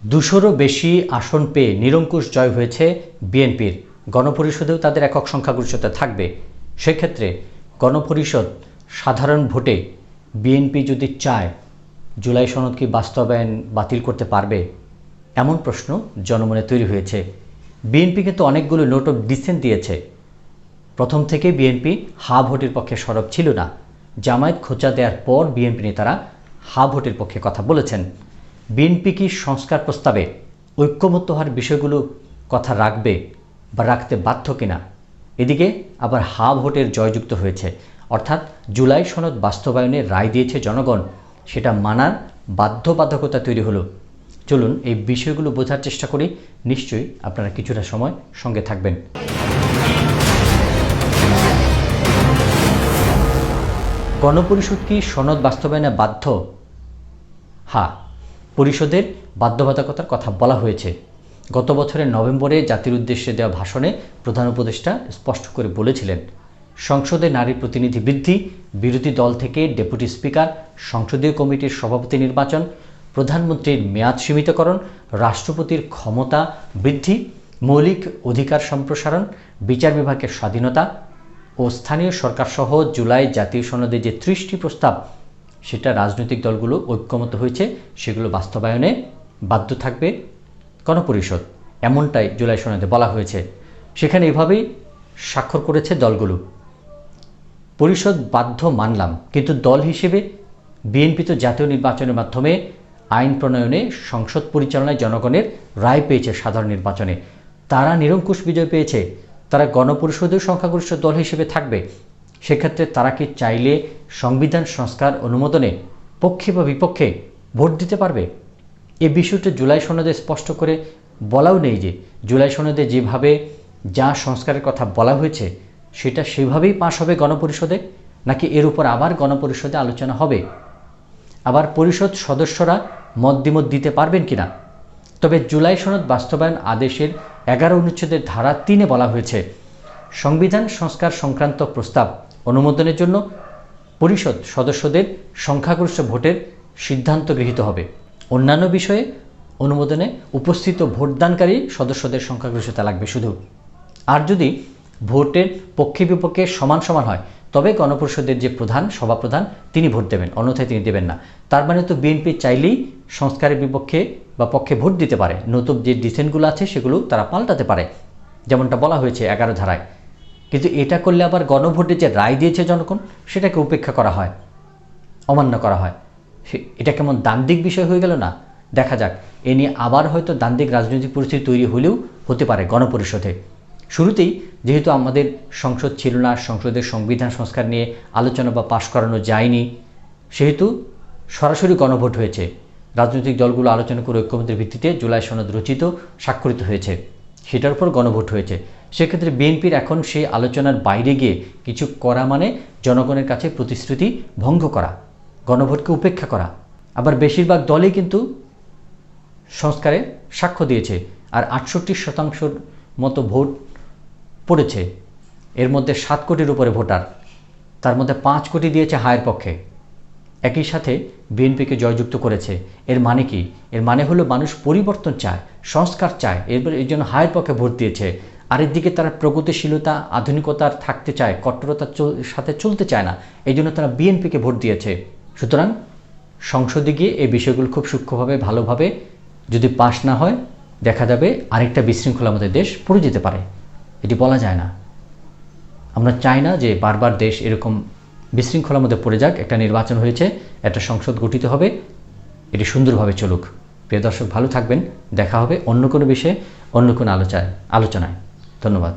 দুশোরও বেশি আসন পেয়ে নিরঙ্কুশ জয় হয়েছে বিএনপির। গণপরিষদেও তাদের একক সংখ্যাগরিষ্ঠতা থাকবে। সেক্ষেত্রে গণপরিষদ সাধারণ ভোটে বিএনপি যদি চায়, জুলাই সনদ কি বাস্তবায়ন বাতিল করতে পারবে? এমন প্রশ্ন জনমনে তৈরি হয়েছে। বিএনপি কিন্তু অনেকগুলো নোট অফ ডিসেন্ট দিয়েছে। প্রথম থেকে বিএনপি হা ভোটের পক্ষে সরব ছিল না। জামায়াত খোঁচা দেওয়ার পর বিএনপি নেতারা হা ভোটের পক্ষে কথা বলেছেন। বিএনপি কি সংস্কার প্রস্তাবে ঐক্যমত্য হওয়ার বিষয়গুলো কথা রাখবে বা রাখতে বাধ্য কিনা? এদিকে আবার হা ভোটের জয়যুক্ত হয়েছে। অর্থাৎ জুলাই সনদ বাস্তবায়নে রায় দিয়েছে জনগণ। সেটা মানার বাধ্যবাধকতা তৈরি হলো। চলুন এই বিষয়গুলো বোঝার চেষ্টা করি। নিশ্চয়ই আপনারা কিছুটা সময় সঙ্গে থাকবেন। গণপরিষদ কি সনদ বাস্তবায়নে বাধ্য? হ্যাঁ পরিষদের বাধ্যবাধকতার কথা বলা হয়েছে। গত বছরের নভেম্বরে জাতির উদ্দেশ্যে দেওয়া ভাষণে প্রধান উপদেষ্টা স্পষ্ট করে বলেছিলেন, সংসদে নারী প্রতিনিধি বৃদ্ধি, বিরোধী দল থেকে ডেপুটি স্পিকার, সংসদীয় কমিটির সভাপতি নির্বাচন, প্রধানমন্ত্রীর মেয়াদ সীমিতকরণ, রাষ্ট্রপতির ক্ষমতা বৃদ্ধি, মৌলিক অধিকার সম্প্রসারণ, বিচার বিভাগের স্বাধীনতা ও স্থানীয় সরকারসহ জুলাই জাতীয় সনদে যে ত্রিশটি প্রস্তাব সেটা রাজনৈতিক দলগুলো ঐক্যমত হয়েছে, সেগুলো বাস্তবায়নে বাধ্য থাকবে গণপরিষদ, এমনটাই জুলাই সনদে বলা হয়েছে। সেখানে এভাবেই স্বাক্ষর করেছে দলগুলো। পরিষদ বাধ্য মানলাম, কিন্তু দল হিসেবে বিএনপি তো জাতীয় নির্বাচনের মাধ্যমে আইন প্রণয়নে, সংসদ পরিচালনায় জনগণের রায় পেয়েছে সাধারণ নির্বাচনে। তারা নিরঙ্কুশ বিজয় পেয়েছে। তারা গণপরিষদের সংখ্যাগরিষ্ঠ দল হিসেবে থাকবে। সেক্ষেত্রে তারা কি চাইলে সংবিধান, সংস্কার, অনুমোদনে পক্ষে বা বিপক্ষে ভোট দিতে পারবে? এ বিষয়টা জুলাই সনদে স্পষ্ট করে বলাও নেই যে জুলাই সনদে যেভাবে যা সংস্কারের কথা বলা হয়েছে, সেটা সেভাবেই পাশ হবে গণপরিষদে, নাকি এর উপর আবার গণপরিষদে আলোচনা হবে? আবার পরিষদ সদস্যরা মত দ্বিমত দিতে পারবেন কিনা? তবে জুলাই সনদ বাস্তবায়ন আদেশের এগারো অনুচ্ছেদের ধারা তিনে বলা হয়েছে, সংবিধান, সংস্কার সংক্রান্ত প্রস্তাব অনুমোদনের জন্য পরিষদ সদস্যদের সংখ্যাগরিষ্ঠ ভোটের সিদ্ধান্ত গৃহীত হবে। অন্যান্য বিষয়ে অনুমোদনে উপস্থিত ভোটদানকারী সদস্যদের সংখ্যাগরিষ্ঠতা লাগবে শুধু। আর যদি ভোটের পক্ষে বিপক্ষে সমান সমান হয়, তবে গণপরিষদের যে প্রধান সভাপ্রধান, তিনি ভোট দেবেন, অন্যথায় তিনি দেবেন না। তার মানে তো বিএনপি চাইলেই সংস্কারের বিপক্ষে বা পক্ষে ভোট দিতে পারে। নতুন যে ডিসেন্টগুলো আছে, সেগুলো তারা পাল্টাতে পারে। যেমনটা বলা হয়েছে এগারো ধারায়। কিন্তু এটা করলে আবার গণভোটে যে রায় দিয়েছে জনগণ, সেটাকে উপেক্ষা করা হয়, অমান্য করা হয়। এটা কেমন দান্দিক বিষয় হয়ে গেল না? দেখা যাক। এ নিয়ে আবার হয়তো দান্দিক রাজনৈতিক পরিস্থিতি তৈরি হলেও হতে পারে গণপরিষদে। শুরুতেই যেহেতু আমাদের সংসদ ছিল না, সংসদের সংবিধান সংস্কার নিয়ে আলোচনা বা পাশ করানো যায়নি, সেহেতু সরাসরি গণভোট হয়েছে। রাজনৈতিক দলগুলো আলোচনা করে ঐক্যমতের ভিত্তিতে জুলাই সনদ রচিত, স্বাক্ষরিত হয়েছে। সেটার উপর গণভোট হয়েছে। সেক্ষেত্রে বিএনপির এখন সেই আলোচনার বাইরে গিয়ে কিছু করা মানে জনগণের কাছে প্রতিশ্রুতি ভঙ্গ করা, গণভোটকে উপেক্ষা করা। আবার বেশিরভাগ দলই কিন্তু সংস্কারে সাক্ষ্য দিয়েছে আর আটষট্টি শতাংশর মতো ভোট পড়েছে। এর মধ্যে সাত কোটির উপরে ভোটার, তার মধ্যে পাঁচ কোটি দিয়েছে হায়ের পক্ষে। একই সাথে বিএনপিকে জয়যুক্ত করেছে। এর মানে কি? এর মানে হলো মানুষ পরিবর্তন চায়, সংস্কার চায়। এরপর এই জন্য হায়ের পক্ষে ভোট দিয়েছে। আরেক দিকে তারা প্রগতিশীলতা, আধুনিকতার থাকতে চায় কট্টরতার সাথে চলতে চায় না এই জন্য তারা বিএনপিকে ভোট দিয়েছে। সুতরাং সংসদে গিয়ে এই বিষয়গুলো খুব সূক্ষ্মভাবে, ভালোভাবে যদি পাশ না হয়, দেখা যাবে আরেকটা বিশৃঙ্খলা আমাদের দেশ পড়ে যেতে পারে। এটি বলা যায় না। আমরা চাই না যে বারবার দেশ এরকম বিশৃঙ্খলার মধ্যে পড়ে যাক, একটা নির্বাচন হয়েছে, একটা সংসদ গঠিত হবে, এটি সুন্দরভাবে চলুক। প্রিয় দর্শক, ভালো থাকবেন, দেখা হবে অন্য কোনো বিষয়ে, অন্য কোনো আলোচনায় আলোচনায়। ধন্যবাদ।